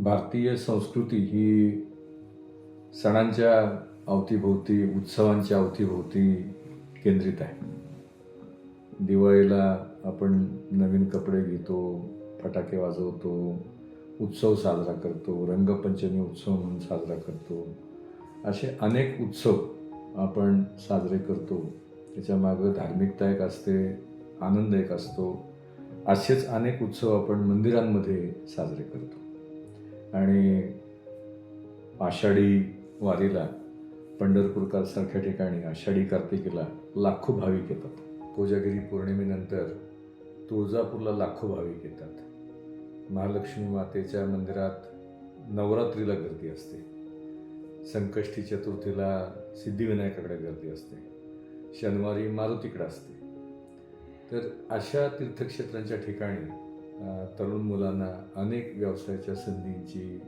भारतीय संस्कृती ही सणांच्या अवतीभोवती उत्सवांच्या अवतीभोवती केंद्रित आहे. दिवाळीला आपण नवीन कपडे घेतो फटाके वाजवतो उत्सव साजरा करतो रंगपंचमी उत्सव म्हणून साजरा करतो. असे अनेक उत्सव आपण साजरे करतो. त्याच्यामागं धार्मिकता एक असते आनंद एक असतो. असेच अनेक उत्सव आपण मंदिरांमध्ये साजरे करतो. आणि आषाढी वारीला पंढरपूरसारख्या ठिकाणी आषाढी कार्तिकीला लाखो भाविक येतात. कोजागिरी पौर्णिमेनंतर तुळजापूरला लाखो भाविक येतात. महालक्ष्मी मातेच्या मंदिरात नवरात्रीला गर्दी असते. संकष्टी चतुर्थीला सिद्धिविनायकाकडे गर्दी असते. शनिवारी मारुतीकडे असते. तर अशा तीर्थक्षेत्रांच्या ठिकाणी तरुण मुलांना अनेक व्यवसायाच्या संधींची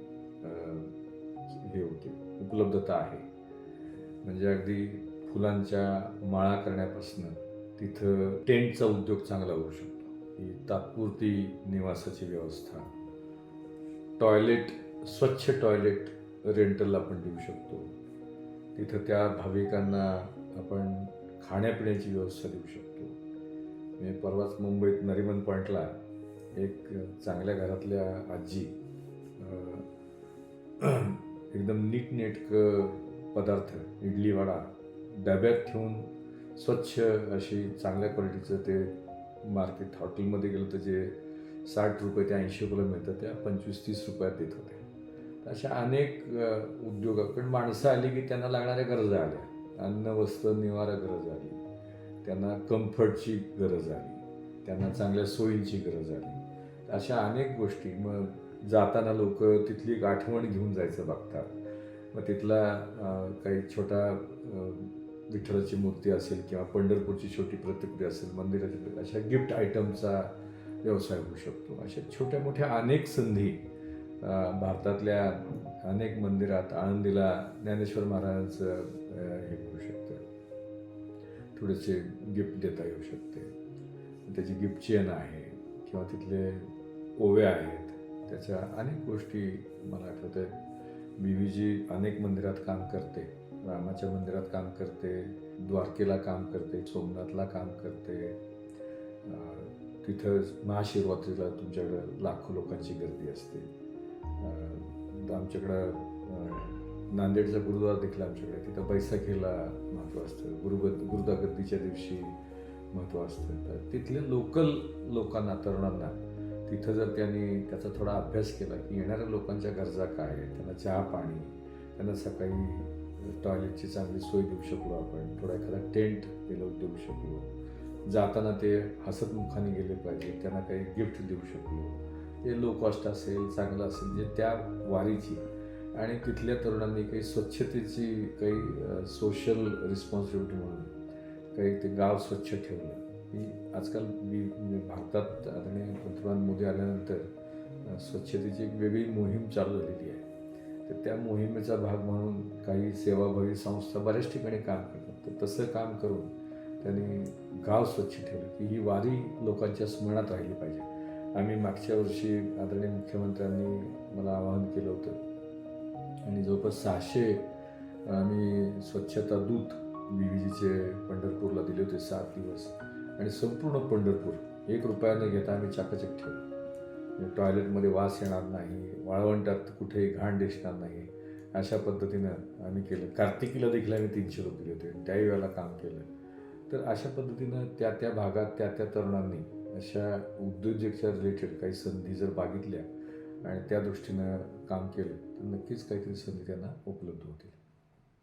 हे होते. उपलब्धता आहे. म्हणजे अगदी फुलांच्या माळा करण्यापासून तिथं टेंटचा उद्योग चांगला होऊ शकतो. ही तात्पुरती निवासाची व्यवस्था. टॉयलेट स्वच्छ टॉयलेट रेंटलला आपण देऊ शकतो. तिथं त्या भाविकांना आपण खाण्यापिण्याची व्यवस्था देऊ शकतो. मी परवाच मुंबईत नरिमन पॉईंटला एक चांगल्या घरातल्या आजी एकदम नीटनेटकं पदार्थ इडली वडा डब्यात ठेवून स्वच्छ अशी चांगल्या क्वालिटीचं ते मार्केट हॉटेलमध्ये गेलं तर जे साठ रुपये ते ऐंशी रुपयाला मिळतं त्या पंचवीस तीस रुपयात देत होते. अशा अनेक उद्योगाकडून उद्योग पण माणसं आली की त्यांना लागणाऱ्या गरजा आल्या. अन्न वस्त्र निवारा गरज आली. त्यांना कम्फर्टची गरज आली. त्यांना चांगल्या सोयींची गरज आली. अशा अनेक गोष्टी. मग जाताना लोक तिथली एक आठवण घेऊन जायचं बघतात. मग तिथला काही छोटा विठ्ठलाची मूर्ती असेल किंवा पंढरपूरची छोटी प्रतिकृती असेल मंदिराची अशा गिफ्ट आयटमचा व्यवसाय होऊ शकतो. अशा छोट्या मोठ्या अनेक संधी भारतातल्या अनेक मंदिरात आळंदीला ज्ञानेश्वर महाराजांचं हे होऊ शकतं. थोडेसे गिफ्ट देता येऊ शकते. त्याची गिफ्ट चेन आहे. किंवा तिथले ओव्या आहेत. त्याच्या अनेक गोष्टी मला आठवत आहेत बीवीजी अनेक मंदिरात काम करते. रामाच्या मंदिरात काम करते. द्वारकेला काम करते. सोमनाथला काम करते. तिथं महाशिवरात्रीला तुमच्याकडं लाखो लोकांची गर्दी असते. आमच्याकडं नांदेडचा गुरुद्वारा देखील आमच्याकडे तिथं बैसाखीला महत्त्व असतं. गुरुगद गुरुदागर्दीच्या दिवशी महत्त्व असतं. तर तिथल्या लोकल लोकांना तरुणांना तिथं जर त्यांनी त्याचा थोडा अभ्यास केला की येणाऱ्या लोकांच्या गरजा काय आहेत त्यांना चहा पाणी त्यांना सकाळी टॉयलेटची चांगली सोय देऊ शकलो आपण थोडा एखादा टेंट दिलं देऊ शकलो. जाताना ते हसतमुखाने गेले पाहिजे त्यांना काही गिफ्ट देऊ शकलो. ते लो कॉस्ट असेल चांगलं असेल जे त्या वारीची. आणि तिथल्या तरुणांनी काही स्वच्छतेची काही सोशल रिस्पॉन्सिबिलिटी म्हणून काही ते गाव स्वच्छ ठेवलं. की आजकाल मी म्हणजे भारतात आदरणीय पंतप्रधान मोदी आल्यानंतर स्वच्छतेची एक वेगळी मोहीम चालू झालेली आहे. तर त्या मोहिमेचा भाग म्हणून काही सेवाभावी संस्था बऱ्याच ठिकाणी काम करतात. तर तसं काम करून त्यांनी गाव स्वच्छ ठेवलं की ही वारी लोकांच्या स्मरणात राहिली पाहिजे. आम्ही मागच्या वर्षी आदरणीय मुख्यमंत्र्यांनी मला आवाहन केलं होतं. आणि जवळपास सहाशे आम्ही स्वच्छता दूत बीव्हीजीचे पंढरपूरला दिले होते सात दिवस. आणि संपूर्ण पंढरपूर एक रुपयानं घेता आम्ही चाकाचक ठेवलं. म्हणजे टॉयलेटमध्ये वास येणार नाही वाळवंटात कुठेही घाण दिसणार नाही अशा पद्धतीनं आम्ही केलं. कार्तिकीला देखील आम्ही तीनशे रुपये दिले होते त्याही वेळेला काम केलं. तर अशा पद्धतीनं त्या त्या भागात त्या त्या तरुणांनी अशा उद्योजकच्या रिलेटेड काही संधी जर बघितल्या आणि त्या दृष्टीनं काम केलं तर नक्कीच काहीतरी संधी त्यांना उपलब्ध होतील.